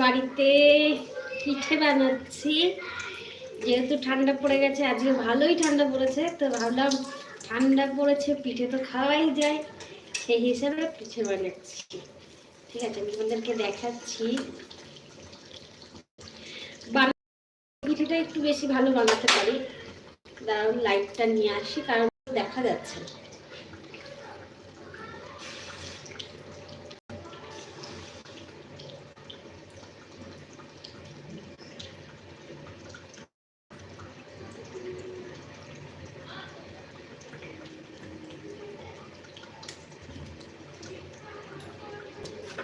বাড়িতে পিঠে বানাচ্ছি। যেহেতু ঠান্ডা পড়ে গেছে, আজকে ভালোই ঠান্ডা পড়েছে, তো ভাবলাম ঠান্ডা পড়েছে, পিঠে তো খাওয়াই যায়, সেই হিসাবে পিঠে বানাচ্ছি। ঠিক আছে, আমি তোমাদেরকে দেখাচ্ছি। পিঠেটা একটু বেশি ভালো বানাতে পারি। দারুণ লাইটটা নিয়ে আসি, কারণ দেখা যাচ্ছে না।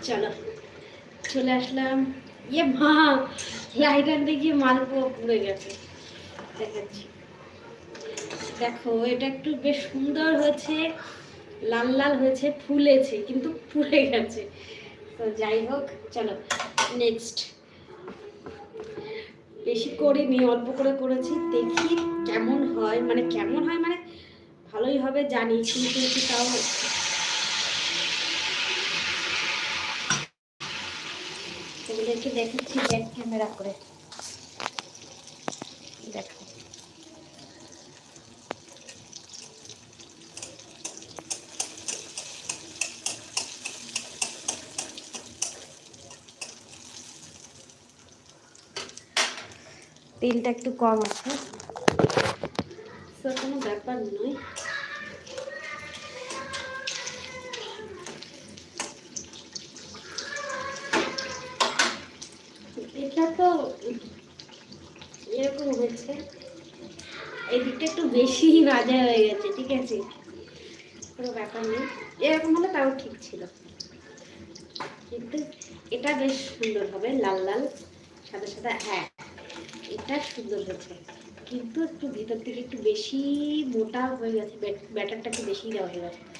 চলো, চলে আসলাম। ইয়ে মা লাইট আনতে গিয়ে মালপোয়া পুড়ে গেছে। দেখাচ্ছি। দেখো, এটা একটু বেশ সুন্দর হয়েছে, লাল লাল হয়েছে, ফুলেছে, কিন্তু পুড়ে গেছে। তো যাই হোক, চলো নেক্সট বেশি করিনি, অল্প করে করেছি। দেখি কেমন হয় মানে কেমন হয় মানে ভালোই হবে, জানি, কিন্তু তাও এগুলোকে দেখাচ্ছি ব্যাক ক্যামেরা করে। দেখো। তেলটা একটু কম আছে। তো কোনো ব্যাপার নয়। এটা তো এরকম হয়েছে। এই দিকটা একটু বেশি ভাজা হয়ে গেছে, ঠিক আছে? কোনো ব্যাপার নেই। এরকম হলে তাও ঠিক ছিল। কিন্তু এটা বেশ সুন্দর হবে, লাল লাল, সাদা সাদা হ্যাঁ এটা সুন্দর হয়েছে। কিন্তু একটু ভিতর থেকে একটু বেশি মোটা হয়ে গেছে, ব্যাট- ব্যাটারটা একটু বেশি দেওয়া হয়ে গেছে।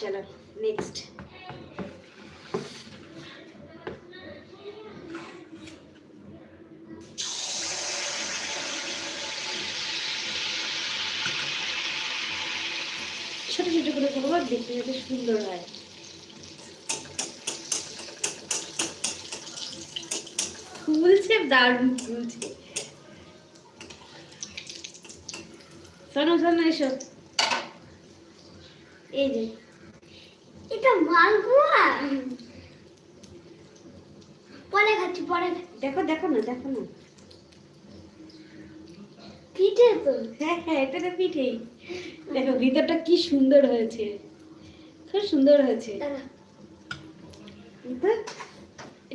চলো নেক্সট ছোট ছোট করে করব দেখতে যাতে সুন্দর হয় ফুলছে দারুণ ফুলছে শোনো শোনো এসো এই যে এটা মালপোয়া? পরে খাচ্ছি পরে দেখো দেখো না দেখো না। পিঠে তো। হ্যাঁ হ্যাঁ এটা তো পিঠেই দেখো ভিতরটা কি সুন্দর হয়েছে। খুব সুন্দর হয়েছে।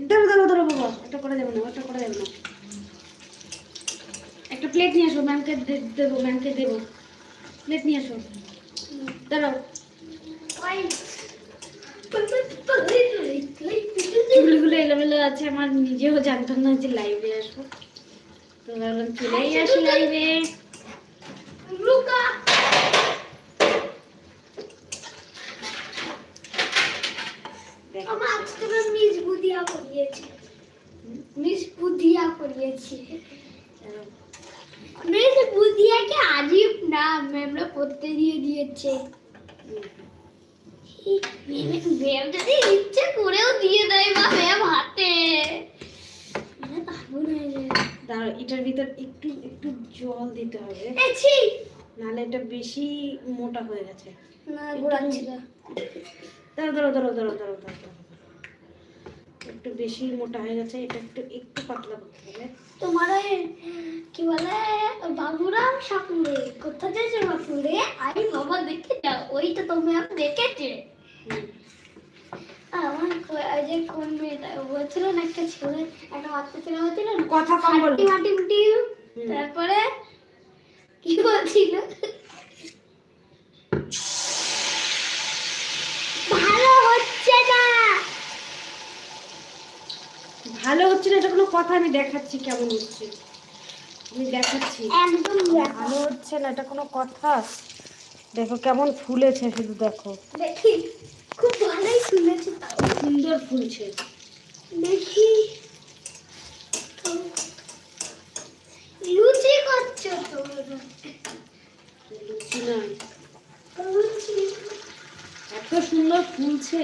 ধরো ধরো ধরো বাবা। এটা করা যাবে না ওটা করা যাবে না। একটা প্লেট নিয়ে আসো ম্যামকে দেবো ম্যামকে দেবো। প্লেট নিয়ে আসো। দাঁড়াও। চুলগুলো এলোমেলো আছে আমার নিজেও জানতাম না যে লাইভে আসব। তো ভাবলাম চলেই আসি লাইভে আমার আজকে মিস বুদিয়া করিয়েছি। মিস বুদিয়া করিয়েছি। মিস বুদিয়াকে আজীব না ম্যামরা পড়তে দিয়ে দিয়েছে। ম্যাম যদি ইচ্ছে করেও দিয়ে দেয় বা ম্যাম হাতে। দাঁড়াও এটার ভিতর একটু একটু জল দিতে হবে। নাহলে এটা বেশি মোটা হয়ে গেছে। না ঘোরাচ্ছি না। দাঁড়ো দাঁড়ো দাঁড়ো দাঁড়ো দাঁড়ো দাঁড়ো দাঁড়ো। একটু বেশি মোটা হয়ে গেছে এটা একটু একটু পাতলা করতে হবে। তোমার কি বলে বাবুরাম সাপুরে কোথা যাচ্ছে বাপুরে আরে বাবা দেখে যাও ওইটা তো ম্যাম দেখেছে। আমার যে কোন মেয়েটা ও বলছিল না একটা ছেলে একটা বাচ্চা ছেলে হচ্ছিল না? কথা কম বলো। মাটি মাটি মুটি হুম। তারপরে কি বলছিল ভালো হচ্ছে না ভালো হচ্ছে না এটা কোনো কথা আমি দেখাচ্ছি কেমন হচ্ছে। আমি দেখাচ্ছি। একদম ভালো হচ্ছে না এটা কোনো কথা। দেখো কেমন ফুলেছে শুধু দেখো। দেখি খুব ভালোই ফুলেছে সুন্দর ফুলছে। দেখি। লুচি করছ তো? লুচি লুচি। এত সুন্দর ফুলছে।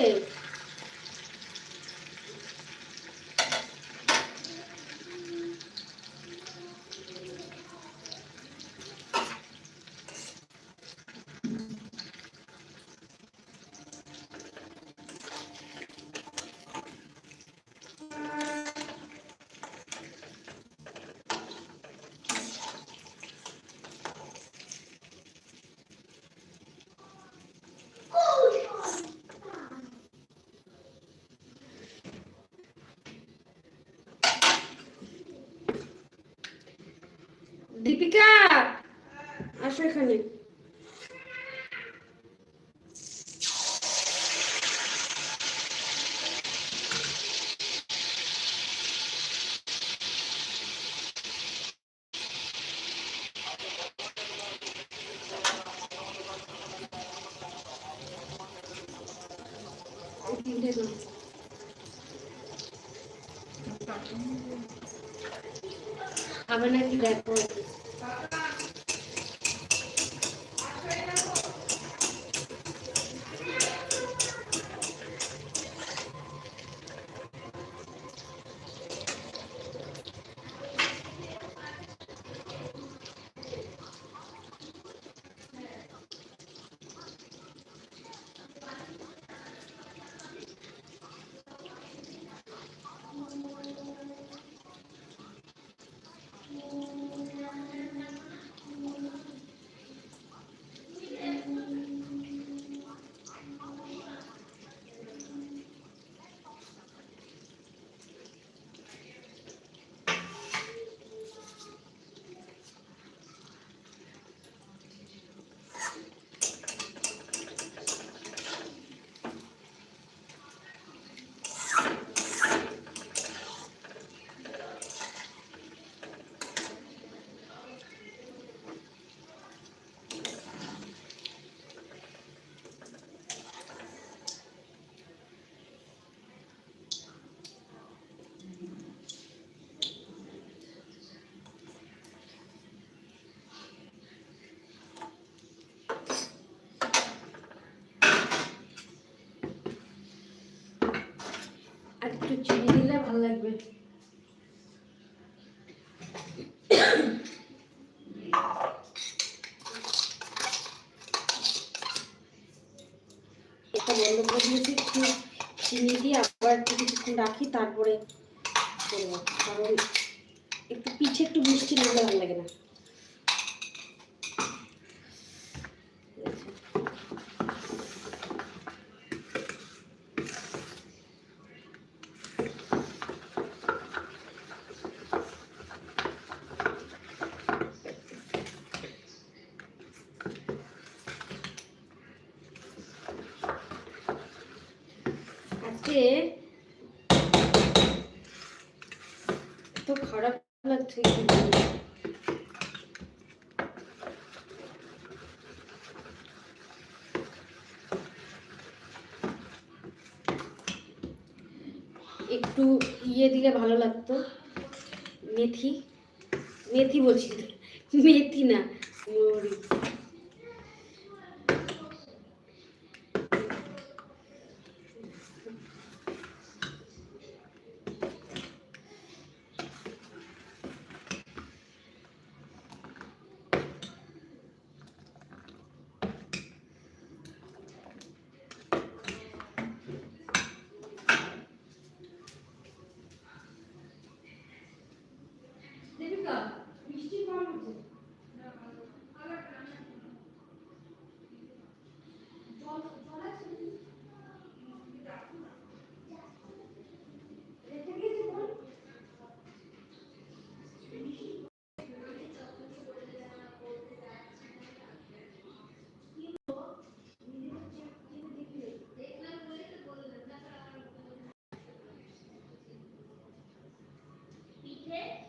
দীপিকা আসো এখানে তিনটে দাও। খাবে নাকি দেখো আর একটু চিনি দিলে ভালো লাগবে। এটা বন্ধ করে চিনি দিয়ে আবার একটু কিছুক্ষণ রাখি, তারপরে করব। কারণ একটু পিঠে একটু মিষ্টি নিলে ভালো লাগে না আজকে এত খারাপ take কি বলব? একটু ইয়ে দিলে ভালো লাগতো মেথি মেথি বলছি। মেথি না okay?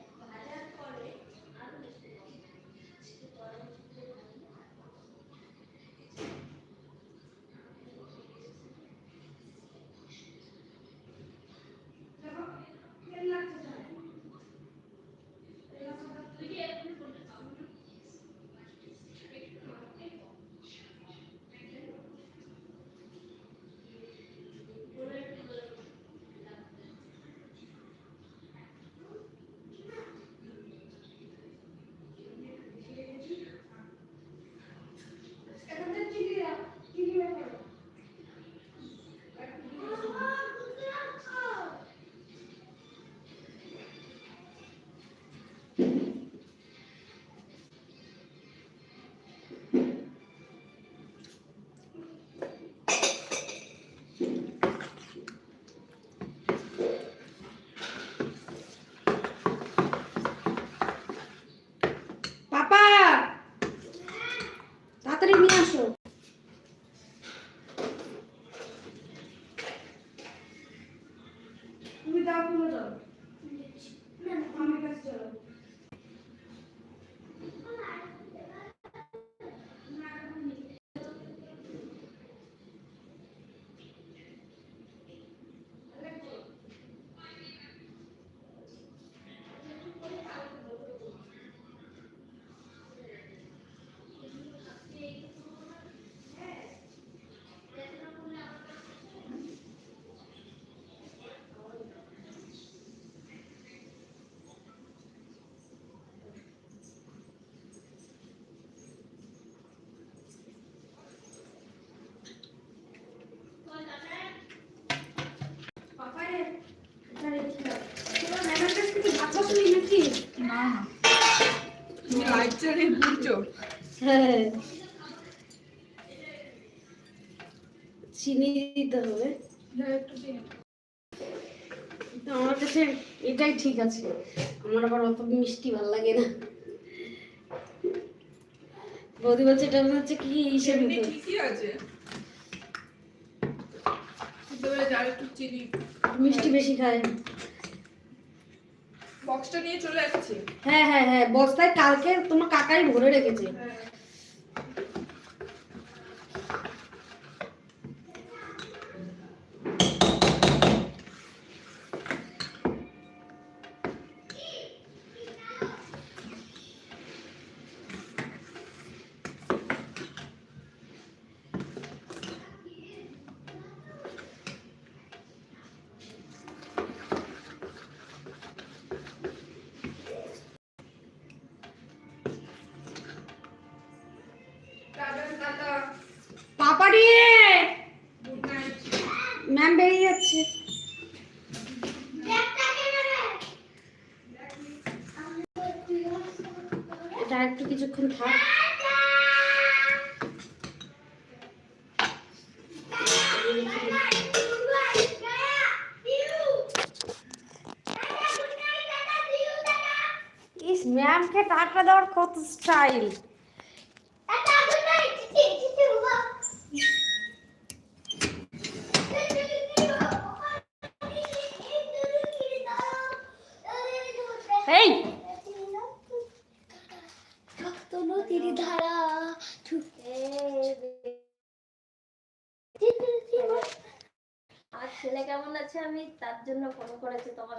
না না তুমি লাইট চালিয়ে ঘুরছো চিনি দিতে হবে। আমার কাছে এটাই ঠিক আছে। আমার আবার অত মিষ্টি ভালো লাগে না। বৌদি বলছে এটা হচ্ছে কি হিসেবে ঠিকই আছে। মিষ্টি বেশি খায়। বক্সটা নিয়ে চলে আসছি। হ্যাঁ হ্যাঁ হ্যাঁ বস্তায় কালকে তোমার কাকাই ভরে রেখেছে। পাপাড়ি ম্যাম বেরিয়ে যাচ্ছে। এটা একটু কিছুক্ষণ থাক। ইস ম্যামকে টাকা দেওয়ার কত স্টাইল এই নদীর ধারা আর ছেলে কেমন আছে আমি তার জন্য ফোন করেছি তোমার